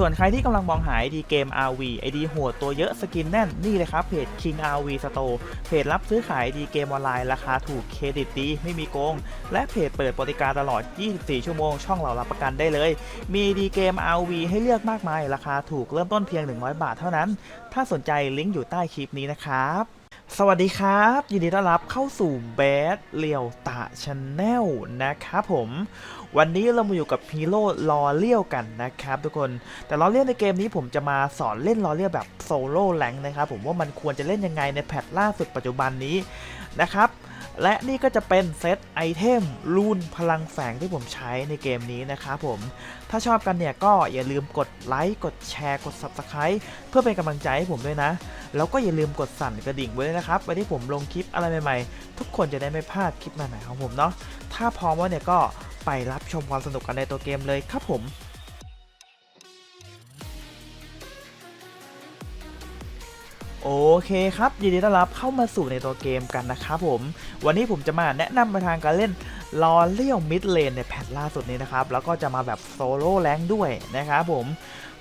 ส่วนใครที่กำลังมองหา ID เกม RV ID หัวตัวเยอะสกินแน่นนี่เลยครับเพจ King RV Store เพจรับซื้อขาย ID เกมออนไลน์ราคาถูกเครดิตดีไม่มีโกง และเพจเปิดบริการตลอด 24 ชั่วโมง ช่องเรารับประกันได้เลย มี ID เกม RV ให้เลือกมากมาย ราคาถูกเริ่มต้นเพียง 100 บาทเท่านั้น ถ้าสนใจลิงก์อยู่ใต้คลิปนี้นะครับ สวัสดีครับ ยินดีต้อนรับเข้าสู่แบดเลียวตะชาแนลนะครับผม วันนี้เรามาอยู่กับฮีโร่ลอเลี้ยวกันนะครับทุกคนแต่ลอเลี้ยวในเกมนี้ผมจะมาสอนเล่นลอเลี้ยวแบบโซโล่แรงนะครับผมว่ามันควรจะเล่นยังไงในแพทล่าสุดปัจจุบันนี้นะครับ และนี่ก็จะเป็นเซตไอเทมรูนพลังแฝงที่ผมใช้ในเกมนี้นะครับผม ถ้าชอบกันเนี่ยก็อย่าลืมกดไลค์ กดแชร์ กด Subscribe เพื่อเป็นกำลังใจให้ผมด้วยนะ แล้วก็อย่าลืมกดสั่นกระดิ่งไว้ด้วยนะครับไว้ที่ผมลงคลิปอะไรใหม่ๆ ทุกคนจะได้ไม่พลาดคลิปใหม่ๆของผมเนาะ ถ้าพร้อมแล้วเนี่ยก็ไปรับชมความสนุกกันในตัวเกมเลยครับผม โอเคครับยินดีต้อนรับเข้ามาสู่ในตัวเกมกันนะครับผม วันนี้ผมจะมาแนะนำไปทางการเล่นลอเลี้ยวมิดเลนในแพทล่าสุดนี้นะครับ แล้วก็จะมาแบบโซโล่แรงด้วยนะครับผม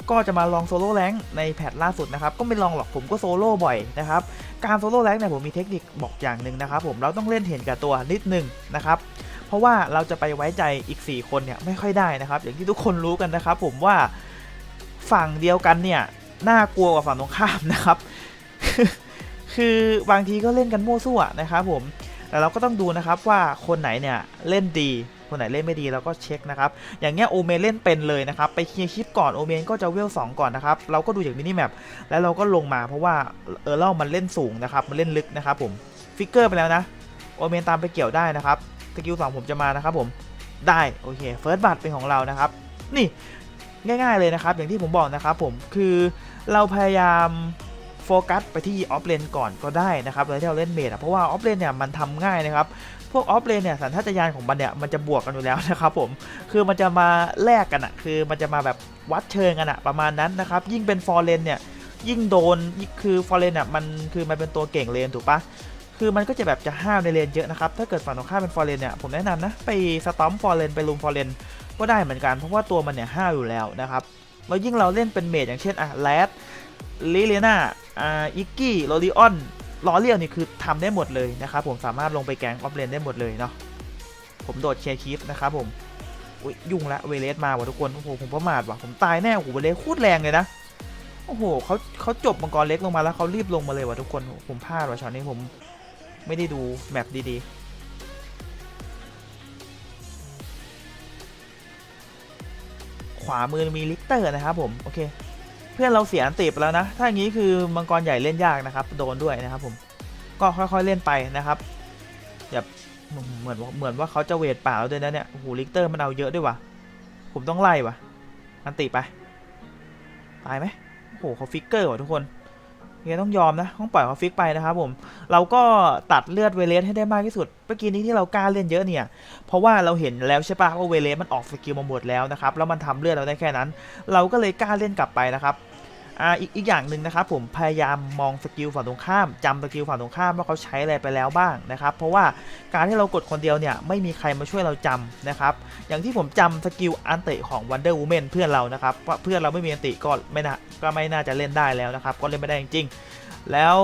ก็จะมาลองโซโล่แรงในแพทล่าสุดนะครับ ก็ไม่ลองหรอกผมก็โซโล่บ่อยนะครับ การโซโล่แรงเนี่ยผมมีเทคนิคบอกอย่างหนึ่งนะครับผมเราต้องเล่นเห็นกับตัวนิดหนึงนะครับเพราะว่าเราจะไปไว้ใจอีก 4 คนเนี่ยไม่ค่อยได้นะครับ อย่างที่ทุกคนรู้กันนะครับ ผมว่าฝั่งเดียวกันเนี่ยน่ากลัวกว่าฝั่งตรงข้ามนะครับ คือบางทีก็เล่นกันมั่วซั่วนะครับผมแต่เราก็ต้องดูนะครับว่าคนไหนเนี่ยเล่นดี คนไหนเล่นไม่ดีเราก็เช็คนะครับ อย่างเงี้ยโอเมนเล่นเป็นเลยนะครับ ไปเคลียร์คลิปก่อนโอเมนก็จะเวล2ก่อนนะครับ เราก็ดูจากมินิแมปแล้วเราก็ลงมาเพราะว่าเออเล่ามันเล่นสูงนะครับ มันเล่นลึกนะครับผมฟิกเกอร์ไปแล้วนะโอเมนตามไปเกี่ยวได้นะครับสกิลสองผมจะมานะครับผมได้โอเคเฟิร์สบัตเป็นของเรานะครับ นี่ง่าย ๆเลยนะครับ อย่างที่ผมบอกนะครับผมคือเราพยายาม โฟกัสไปที่ออฟเลนก่อนก็ได้นะครับเลยที่เราเล่นเมดเพราะว่าออฟเลนเนี่ยมันทำง่ายนะครับพวกออฟเลนเนี่ยสัญชาตญาณของมันเนี่ยมันจะบวกกันอยู่แล้วนะครับผมคือมันจะมาแลกกันอะคือมันจะมาแบบวัดเชิงกันอะประมาณนั้นนะครับยิ่งเป็นฟอร์เรนเนี่ยยิ่งโดนคือฟอร์เรนอะมันคือมันเป็นตัวเก่งเลนถูกปะคือมันก็จะแบบจะห้ามในเลนเยอะนะครับถ้าเกิดฝั่งตรงข้ามเป็นฟอร์เรนเนี่ยผมแนะนำนะไปสตอมฟอร์เรนไปลุมฟอร์เรนก็ได้เหมือนกันเพราะว่าตัวมันเนี่ยห้าวอยู่แล้วนะครับแล้วยิ่งเราเล่นเป็นเมจอย่างเช่นอะแรด ลิเลนาอ่าอิกกี้โรลิออนลอเลียนี่คือทำได้หมดเลยนะครับผมสามารถลงไปแกงออฟเลนได้หมดเลยเนาะผมโดดเคลียร์คีฟนะครับผมอุ้ยยุ่งละเวเลสมาว่ะทุกคนโอ้โหผมประมาทว่ะผมตายแน่โอ้โหเวเลสโคตรแรงเลยนะโอ้โหเขาเขาจบมังกรเล็กลงมาแล้วเขารีบลงมาเลยว่ะทุกคนผมพลาดว่ะช็อตนี้ผมไม่ได้ดูแมปดีๆขวามือมีลิกเตอร์นะครับผม โอเค เพื่อนเราเสียอันติไปแล้วนะ ถ้าอย่างนี้คือมังกรใหญ่เล่นยากนะครับ โดนด้วยนะครับผม ก็ค่อยๆเล่นไปนะครับอย่าเหมือนว่าเหมือนว่าเขาจะเวทป่าด้วยนะเนี่ย โอ้โหลิกเตอร์มันเอาเยอะด้วยวะผมต้องไล่วะอันติไป ตายไหมโอ้โหเขาฟิกเกอร์ว่ะทุกคน ยังต้องยอมนะต้องปล่อยเขาฟิกไปนะครับผมเราก็ตัดเลือดเวเลสให้ได้มากที่สุดเมื่อกี้นี้ที่เรากล้าเล่นเยอะเนี่ย เพราะว่าเราเห็นแล้วใช่ปะว่าเวเลสมันออกสกิลมาหมดแล้วนะครับแล้วมันทำเลือดเราได้แค่นั้น เราก็เลยกล้าเล่นกลับไปนะครับ อ่าอีกอีกอย่างหนึ่งนะครับผมพยายามมองสกิลฝั่งตรงข้ามจำสกิลฝั่งตรงข้ามว่าเขาใช้อะไรไปแล้วบ้างนะครับ เพราะว่าการที่เรากดคนเดียวเนี่ยไม่มีใครมาช่วยเราจำนะครับ อย่างที่ผมจำสกิลอันเติของ Wonder Woman เพื่อนเรานะครับว่าเพื่อนเราไม่มีอันติก็ไม่น่าก็ไม่น่าจะเล่นได้แล้วนะครับ ก็เล่นไม่ได้จริงๆแล้ว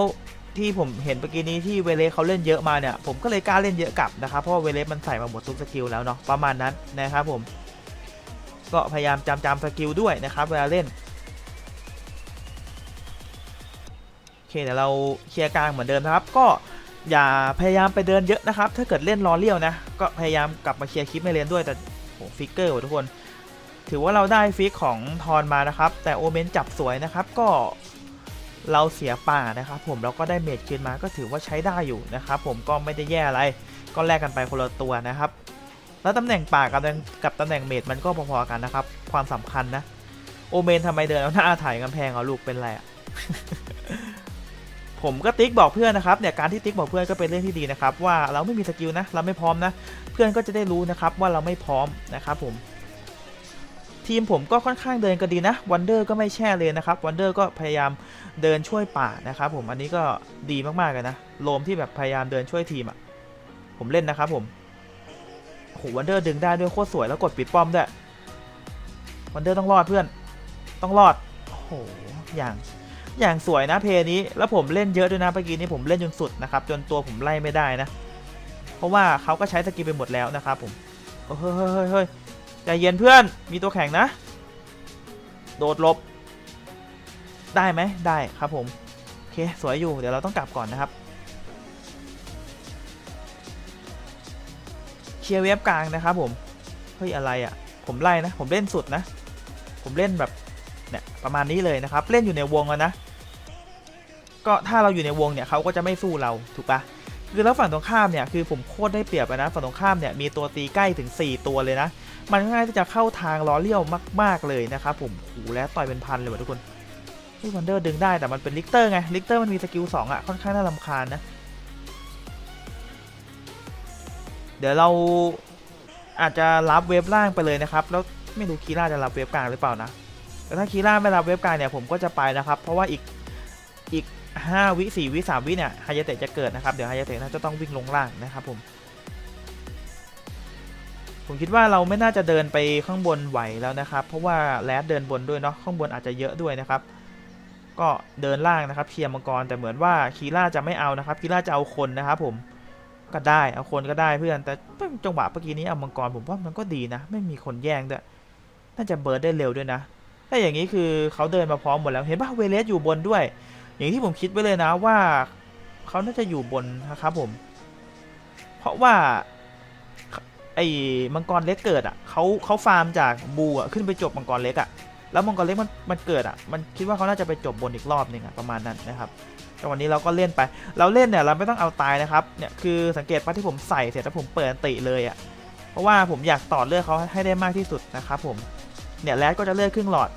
ที่ผมเห็นเมื่อกี้นี้ที่เวเลสเขาเล่นเยอะมาเนี่ยผมก็เลยกล้าเล่นเยอะกลับนะครับเพราะว่าเวเลสมันใส่มาหมดทุกสกิลแล้วเนาะประมาณนั้นนะครับผมก็พยายามจำจำสกิลด้วยนะครับเวลาเล่น เคเคเดี๋ยวเราเคลียร์กลางเหมือนเดิมนะครับ ก็อย่าพยายามไปเดินเยอะนะครับ ถ้าเกิดเล่นรอเลี้ยวนะ ก็พยายามกลับมาเคลียร์คลิปในเลนด้วยแต่โหฟิกเกอร์ว่ะทุกคน ถือว่าเราได้ฟิกของทอนมานะครับ แต่โอเมนจับสวยนะครับ ก็เราเสียป่านะครับ ผมแล้วก็ได้เมจคืนมาก็ถือว่าใช้ได้อยู่นะครับ ผมก็ไม่ได้แย่อะไร ก็แลกกันไปคนละตัวนะครับ แล้วตำแหน่งป่ากับตำแหน่งกับตำแหน่งเมจมันก็พอๆกันนะครับ ความสำคัญนะ โอเมนทำไมเดินเอาหน้าถ่ายกำแพงเอาลูกเป็นไรอะ ผมก็ติ๊กบอกเพื่อนนะครับเนี่ยการที่ติ๊กบอกเพื่อนก็เป็นเรื่องที่ดีนะครับว่าเราไม่มีสกิลนะเราไม่พร้อมนะเพื่อนก็จะได้รู้นะครับว่าเราไม่พร้อมนะครับผมทีมผมก็ค่อนข้างเดินก็ดีนะวันเดอร์ก็ไม่แช่เลยนะครับวันเดอร์ก็พยายามเดินช่วยป่านะครับผมอันนี้ก็ดีมากๆเลยนะโลมที่แบบพยายามเดินช่วยทีมอะ่ะผมเล่นนะครับผมโอ้โหวันเดอร์ดึงได้ด้วยโคตรสวยแล้วกดปิดป้อมด้วยวันเดอร์ต้องรอดเพื่อน ต้องรอดโอ้โหอย่าง อย่างสวยนะเพลย์นี้ แล้วผมเล่นเยอะด้วยนะเมื่อกี้นี้ผมเล่นจนสุดนะครับ จนตัวผมไล่ไม่ได้นะ เพราะว่าเขาก็ใช้สกิลไปหมดแล้วนะครับผมเฮ้ยเฮ้ยเฮ้ยใจเย็นเพื่อนมีตัวแข่งนะ โดดลบ ได้ไหมได้ครับผมโอเคสวยอยู่เดี๋ยวเราต้องกลับก่อนนะครับเคลียร์เว็บกลางนะครับผมเฮ้ยอะไรอะ่ะ ผมไล่นะ ผมเล่นสุดนะ ผมเล่นแบบเนี่ยประมาณนี้เลยนะครับ เล่นอยู่ในวงแล้วนะ ก็ถ้าเราอยู่ในวงเนี่ยเขาก็จะไม่สู้เราถูกปะคือแล้วฝั่งตรงข้ามเนี่ยคือผมโคตรได้เปรียบอะนะฝั่งตรงข้ามเนี่ยมีตัวตีใกล้ถึง 4 ตัวเลยนะ มันง่ายที่จะเข้าทางล้อเลี้ยวมาก ๆเลยนะครับผมโอ้โหแล้วต่อยเป็นพันเลยว่ะทุกคนที่วันเดอร์ดึงได้แต่มันเป็นลิกเตอร์ไงลิกเตอร์มันมีสกิล2อะค่อนข้างน่ารำคาญนะ เดี๋ยวเราอาจจะรับเวฟล่างไปเลยนะครับ แล้วไม่รู้คีร่าจะรับเวฟกลางหรือเปล่านะแต่ถ้าคีร่าไม่รับเวฟกลางเนี่ยผมก็จะไปนะครับ เพราะว่าอีกอีก 5 วิ4วิ3วิเนี่ยไฮยาเตะจะเกิดนะครับ เดี๋ยวไฮยาเตะน่าจะต้องวิ่งลงล่างนะครับผม ผมคิดว่าเราไม่น่าจะเดินไปข้างบนไหวแล้วนะครับ เพราะว่าแรดเดินบนด้วยเนาะข้างบนอาจจะเยอะด้วยนะครับ ก็เดินล่างนะครับเคลียร์มังกรแต่เหมือนว่าคีร่าจะไม่เอานะครับคีร่าจะเอาคนนะครับผมก็ได้เอาคนก็ได้เพื่อนแต่จังหวะเมื่อกี้นี้เอามังกรผมว่ามันก็ดีนะ ไม่มีคนแย่งด้วยน่าจะเบิร์ดได้เร็วด้วยนะถ้าอย่างนี้คือเขาเดินมาพร้อมหมดแล้วเห็นป่ะเวเลสอยู่บนด้วย อย่างที่ผมคิดไว้เลยนะว่าเขาน่าจะอยู่บนนะครับผม เพราะว่าไอ้มังกรเล็กเกิดอะเขาเขาฟาร์มจากบูอะขึ้นไปจบมังกรเล็กอะแล้วมังกรเล็กมันมันเกิดอะมันคิดว่าเขาน่าจะไปจบบนอีกรอบหนึ่งอะประมาณนั้นนะครับแต่วันนี้เราก็เล่นไป เราเล่นเนี่ยเราไม่ต้องเอาตายนะครับเนี่ยคือสังเกตป่ะที่ผมใส่เสร็จแล้วผมเปิดติเลยอะเพราะว่าผมอยากต่อเลือดเขาให้ได้มากที่สุดนะครับผมเนี่ยแรดก็จะเลือดครึ่งหลอด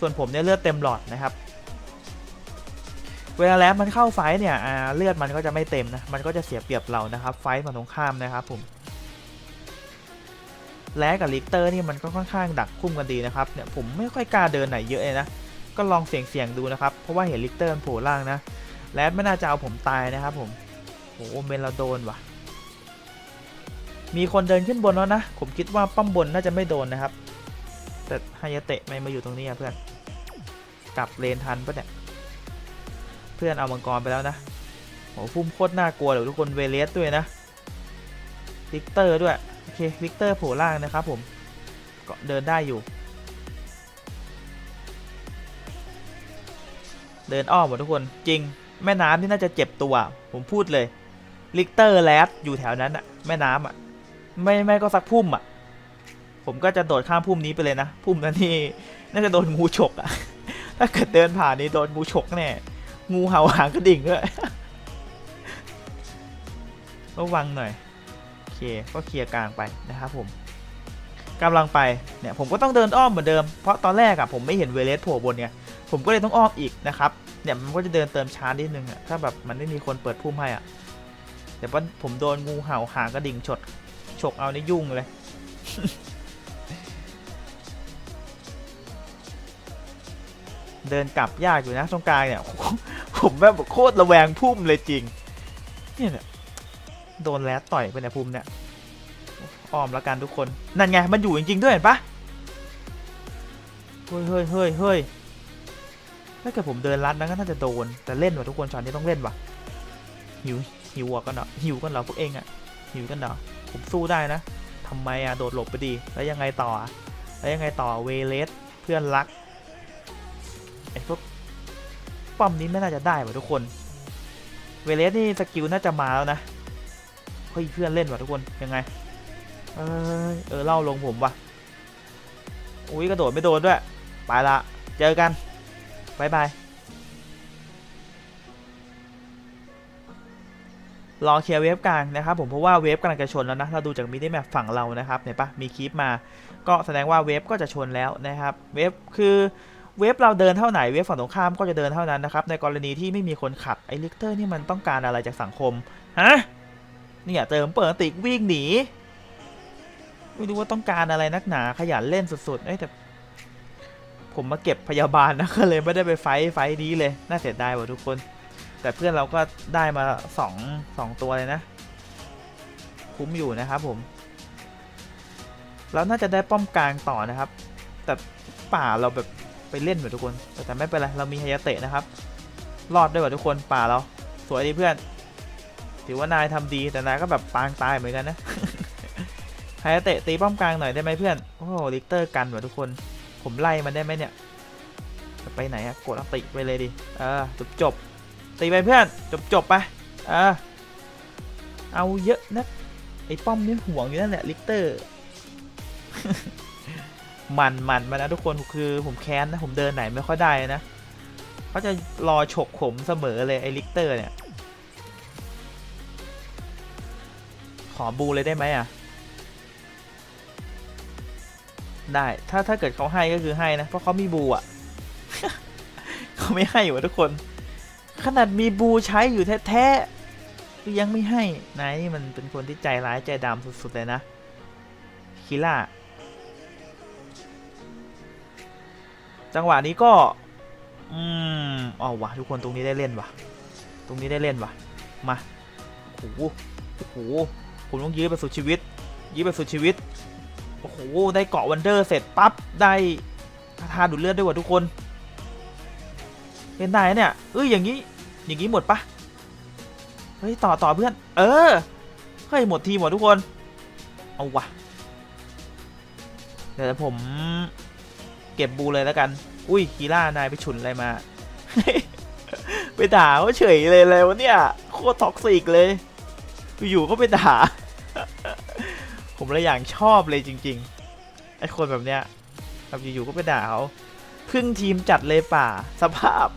ส่วนผมเนี่ยเลือดเต็มหลอดนะครับ เวลาแรดมันเข้าไฟเนี่ยเลือดมันก็จะไม่เต็มนะ มันก็จะเสียเปรียบเรานะครับ ไฟฝั่งตรงข้ามนะครับผมแรดกับลิกเตอร์นี่มันก็ค่อนข้างดักคุ้มกันดีนะครับ เนี่ยผมไม่ค่อยกล้าเดินไหนเยอะเลยนะ ก็ลองเสี่ยงเสี่ยงๆดูนะครับ เพราะว่าเห็นลิกเตอร์มันโผล่ล่างนะแรดไม่น่าจะเอาผมตายนะครับผมโอ้โหเมนเราโดนว่ะ มีคนเดินขึ้นบนแล้วนะ ผมคิดว่าป้อมบนน่าจะไม่โดนนะครับ แต่ฮายาเตะไม่มาอยู่ตรงนี้เพื่อน กลับเลนทันปะเนี่ย พื่อนเอามังกรไปแล้วนะโหพุ่มโคตรน่ากลัวเดี๋ยวทุกคนเวเลสด้วยนะลิกเตอร์ด้วย โอเคลิกเตอร์โผล่ล่างนะครับผมก็เดินได้อยู่ เดินอ้อมหมดทุกคนจริง แม่น้ำนี่น่าจะเจ็บตัว ผมพูดเลยลิกเตอร์แลดอยู่แถวนั้นอะแม่น้ำอะไม่ไม่ก็สักพุ่มอะผมก็จะโดดข้ามพุ่มนี้ไปเลยนะ พุ่มนั้นนี่น่าจะโดนงูฉกอะถ้าเกิดเดินผ่านนี่โดนงูฉกแน่ งูเห่าหางกระดิ่งด้วยระวังหน่อยโอเคก็เคลียร์กลางไปนะครับผมกำลังไปเนี่ยผมก็ต้องเดินอ้อมเหมือนเดิมเพราะตอนแรกอะผมไม่เห็นเวเลสโผล่บนเนี่ยผมก็เลยต้องอ้อมอีกนะครับเนี่ยมันก็จะเดินเติมชาร์จนิดนึงอะถ้าแบบมันไม่มีคนเปิดพุ่มให้อะแต่ว่าผมโดนงูเห่าหางกระดิ่งฉดฉกเอานี่ยุ่งเลยเดินกลับยากอยู่นะตรงกลางเนี่ย ผมแบบโคตรระแวงพุ่มเลยจริง เนี่ยเนี่ยโดนแรดต่อยไปเนี่ยพุ่มเนี่ยอ้อมแล้วกันทุกคน นั่นไง มันอยู่จริงๆด้วยเห็นปะเฮ้ยเฮ้ยเฮ้ยเฮ้ยถ้าเกิดผมเดินลัดนั้นก็น่าจะโดน แต่เล่นว่ะทุกคนช็อตนี้ต้องเล่นว่ะ หิว หิวกันเหรอหิวกันเหรอพวกเองอะหิวกันเหรอผมสู้ได้นะทำไมอะโดดหลบไปดี แล้วยังไงต่อ แล้วยังไงต่อ เวเลส เพื่อนรัก ไอ้พวก ป้อมนี้ไม่น่าจะได้ว่ะทุกคน เวเลสนี่สกิลน่าจะมาแล้วนะเฮ้ยเพื่อนเล่นว่ะทุกคนยังไง เออเออเล่าลงผมว่ะอุ้ยกระโดดไม่โดนด้วยไปละเจอกันบายบายรอเคลียร์เวฟกลางนะครับผมเพราะว่าเวฟกำลังจะชนแล้วนะเราดูจากมินิแมปฝั่งเรานะครับเห็นปะมีคลิปมา ก็แสดงว่าเวฟก็จะชนแล้วนะครับเวฟคือ เวฟเราเดินเท่าไหนเวฟฝั่งตรงข้ามก็จะเดินเท่านั้นนะครับในกรณีที่ไม่มีคนขัดไอ้ลิกเตอร์นี่มันต้องการอะไรจากสังคมฮะเนี่ยเติมเปิดอันติกวิ่งหนีไม่รู้ว่าต้องการอะไรนักหนาขยันเล่นสุดๆเอ้แต่ผมมาเก็บพยาบาลนะก็เลยไม่ได้ไปไฟท์ไฟท์นี้เลยน่าเสียดายว่ะทุกคน แต่เพื่อนเราก็ได้มาสองสองตัวเลยนะ คุ้มอยู่นะครับผมเราน่าจะได้ป้อมกลางต่อนะครับ แต่ป่าเราแบบ ไปเล่นเหมือนทุกคน แต่ไม่เป็นไร เรามีฮายาเตะนะครับ รอดด้วยว่ะทุกคนป่าเรา สวยดีเพื่อน ถือว่านายทำดีแต่นายก็แบบปางตายเหมือนกันนะฮายาเตะตีป้อมกลางหน่อยได้ไหมเพื่อน โอ้โหลิกเตอร์กันว่ะทุกคน ผมไล่มันได้ไหมเนี่ยจะไปไหนอะกดอติไปเลยดิ เออจบจบตีไปเพื่อนจบจบไป เออ เอาเยอะนะไอ้ป้อมนี่ห่วงอยู่นั่นแหละลิกเตอร์ มันมันมานะทุกคนคือผมแค้นนะผมเดินไหนไม่ค่อยได้นะเขาจะรอฉกผมเสมอเลยไอ้ลิกเตอร์เนี่ย ขอบูเลยได้ไหมอะ ได้ถ้าถ้าเกิดเขาให้ก็คือให้นะ เพราะเขามีบูอะเขาไม่ให้อยู่ทุกคน ขนาดมีบูใช้อยู่แท้ๆยังไม่ให้นายนี่มันเป็นคนที่ใจร้ายใจดำสุดๆเลยนะคิล่า จังหวะนี้ก็ อืมเอาวะทุกคนตรงนี้ได้เล่นวะตรงนี้ได้เล่นวะมาโอ้โหโอ้โหผมต้องยื้อไปสุดชีวิต ยื้อไปสุดชีวิตโอ้โหได้เกาะวันเดอร์เสร็จปั๊บได้คาถาดูดเลือดด้วยว่ะทุกคนเป็นได้นเนี่ยเอ้ยอย่างนี้อย่างนี้หมดปะเฮ้ยต่อต่อเพื่อน เออเฮ้ยหมดทีหมดทุกคน เอาวะเดี๋ยวผม เก็บบูเลยแล้วกัน อุ้ยคีล่านายไปฉุนอะไรมา ไปด่าเขาเฉยเลยเลยวะเนี่ย โคตรท็อกซิกเลย อยู่ก็ไปด่า ผมเลยอย่างชอบเลยจริงๆ ไอ้คนแบบเนี้ยแบบอยู่ๆก็ไปด่าเขาพึ่งทีมจัดเลยป่าสภาพ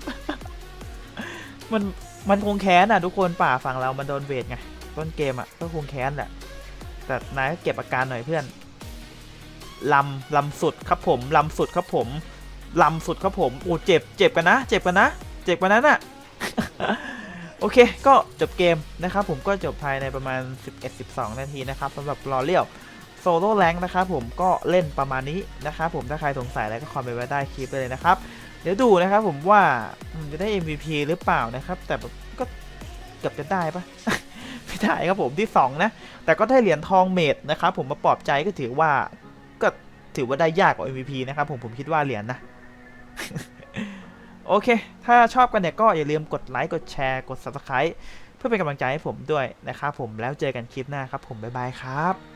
มันมันคงแค้นอะ ทุกคนป่าฝั่งเรามันโดนเวทไงต้นเกมอะก็คงแค้นแหละแต่นายก็เก็บอาการหน่อยเพื่อน ลำลำสุดครับผมลำสุดครับผมลำสุดครับผมโอ้เจ็บเจ็บกันนะเจ็บกันนะเจ็บกันนั้นอะโอเค ก็จบเกมนะครับผมก็จบภายในประมาณ 11-12 นาทีนะครับสำหรับรอเลี้ยวโซโล่แรงนะครับผมก็เล่นประมาณนี้นะครับผมถ้าใครสงสัยอะไรก็คอมเมนต์ไว้ใต้คลิปไปเลยนะครับ เดี๋ยวดูนะครับผมว่ามันจะได้ MVP หรือเปล่านะครับ แต่ก็เกือบจะได้ปะไม่ได้ครับผมที่ 2 นะ แต่ก็ได้เหรียญทองเมดนะครับผมมาปลอบใจก็ถือว่า ก็ถือว่าได้ยากกว่า MVP นะครับผมผมคิดว่าเหรียญนะ โอเค ถ้าชอบกันเนี่ยก็อย่าลืมกดไลค์กดแชร์กด Subscribe เพื่อเป็นกำลังใจให้ผมด้วยนะครับผมแล้วเจอกันคลิปหน้าครับผมบ๊ายบายครับ